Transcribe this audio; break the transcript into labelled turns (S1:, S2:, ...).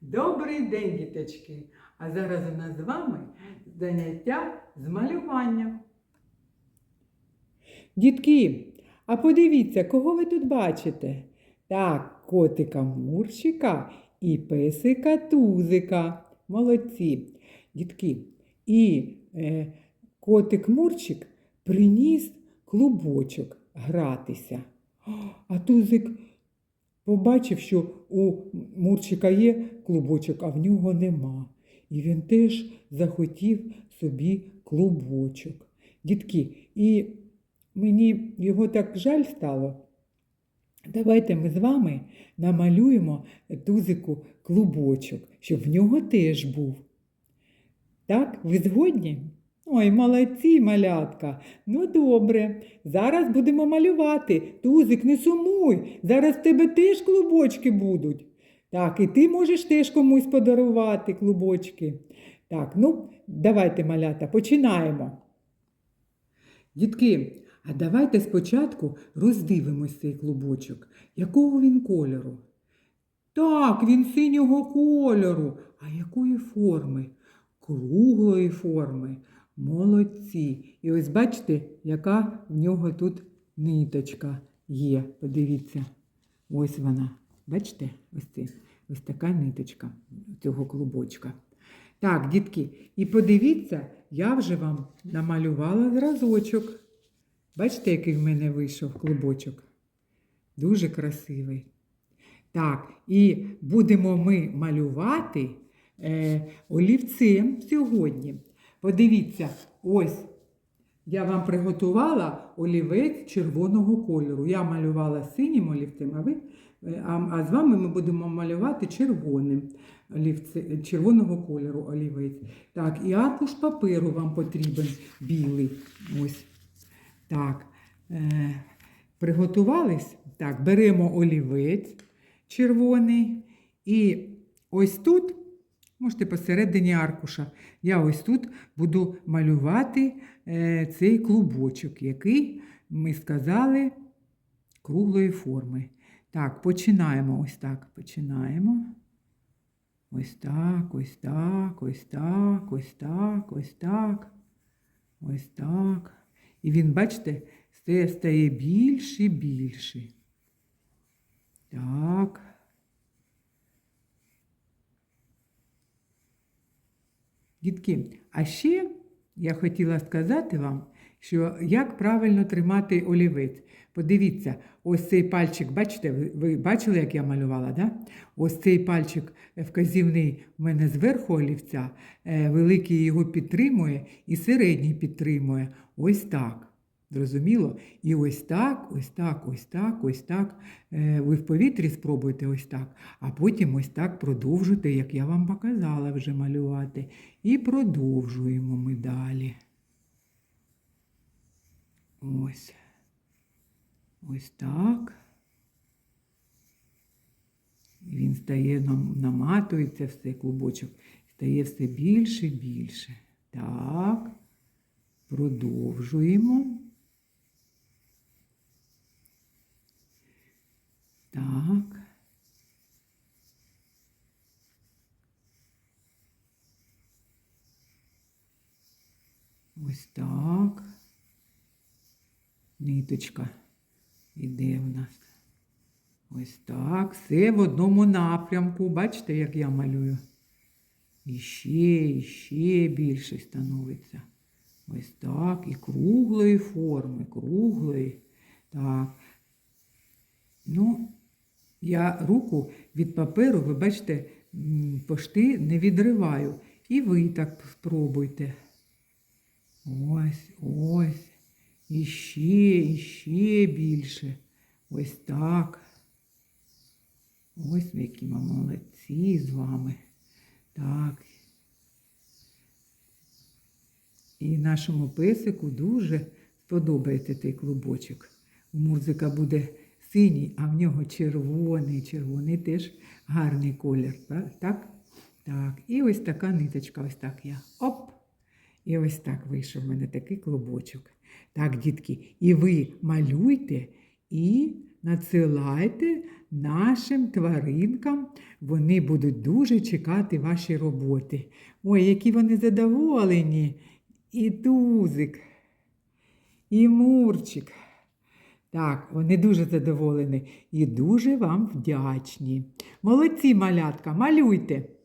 S1: Добрий день, діточки! А зараз у нас з вами заняття з малювання. Дітки, а подивіться, кого ви тут бачите? Так, котика Мурчика і песика Тузика. Молодці. Дітки, і е, котик Мурчик приніс клубочок гратися. А Тузик побачив, що у Мурчика є клубочок, а в нього нема. І він теж захотів собі клубочок. Дітки, і мені його так жаль стало. Давайте ми з вами намалюємо Тузику клубочок, щоб в нього теж був. Так, ви згодні? Ой, молодці, малятка. Ну добре. Зараз будемо малювати. Тузик, не сумуй. Зараз в тебе теж клубочки будуть. Так, і ти можеш теж комусь подарувати клубочки. Так, ну, давайте, малята, починаємо. Дітки, а давайте спочатку роздивимось цей клубочок. Якого він кольору? Так, він синього кольору. А якої форми? Круглої форми. Молодці. І ось бачите, яка в нього тут ниточка є. Подивіться. Ось вона. Бачите? Ось це. Ось така ниточка цього клубочка. Так, дітки, і подивіться, я вже вам намалювала зразочок. Бачите, який в мене вийшов клубочок? Дуже красивий. Так, і будемо ми малювати е, олівцем сьогодні. Подивіться, ось я вам приготувала олівець червоного кольору. Я малювала синім олівцем, а ви е, а, а з вами ми будемо малювати червоним олівце, червоного кольору олівець. Так, і аркуш паперу вам потрібен білий. Ось. Так. Е, приготувались? Так, беремо олівець червоний. І ось тут, можете посередині аркуша, я ось тут буду малювати е, цей клубочок, який ми сказали круглої форми. Так, починаємо ось так. Починаємо. Ось так, ось так, ось так, ось так, ось так, ось так. І він, бачите, стає, і більше. Так. Дітки, а ще я хотіла сказати вам, що як правильно тримати олівець. Подивіться, ось цей пальчик, бачите, ви, бачили, як я малювала? Да? Ось цей пальчик вказівний в мене зверху олівця, е, великий його підтримує і середній підтримує. Ось так. Зрозуміло? І ось так, ось так, ось так, ось так. Е, Ви в повітрі спробуйте ось так, а потім ось так продовжуйте, як я вам показала вже малювати. І продовжуємо ми далі. Ось. Ось так. Він стає, нам- наматується все, клубочок, стає все більше і більше. Так. Продовжуємо. Так. Ось так. Ниточка іде в нас. Ось так. Все в одному напрямку. Бачите, як я малюю? І ще, і ще більше становиться. Ось так. І круглої форми, круглої. Так. Ну, я руку від паперу, ви бачите, пошти не відриваю. І ви так спробуйте. Ось, ось. І ще, більше. Ось так. Ось які ми молодці з вами. Так. І нашому песику дуже сподобається цей клубочок. Музика буде синій, а в нього червоний. Червоний теж гарний колір. Так? Так? Так. І ось така ниточка, ось так я. І ось так вийшов в мене такий клубочок. Так, дітки, і ви малюйте і надсилайте нашим тваринкам вони будуть дуже чекати ваші роботи. Ой, які вони задоволені. І тузик, і мурчик. Так, вони дуже задоволені і дуже вам вдячні. Молодці, малятка, малюйте.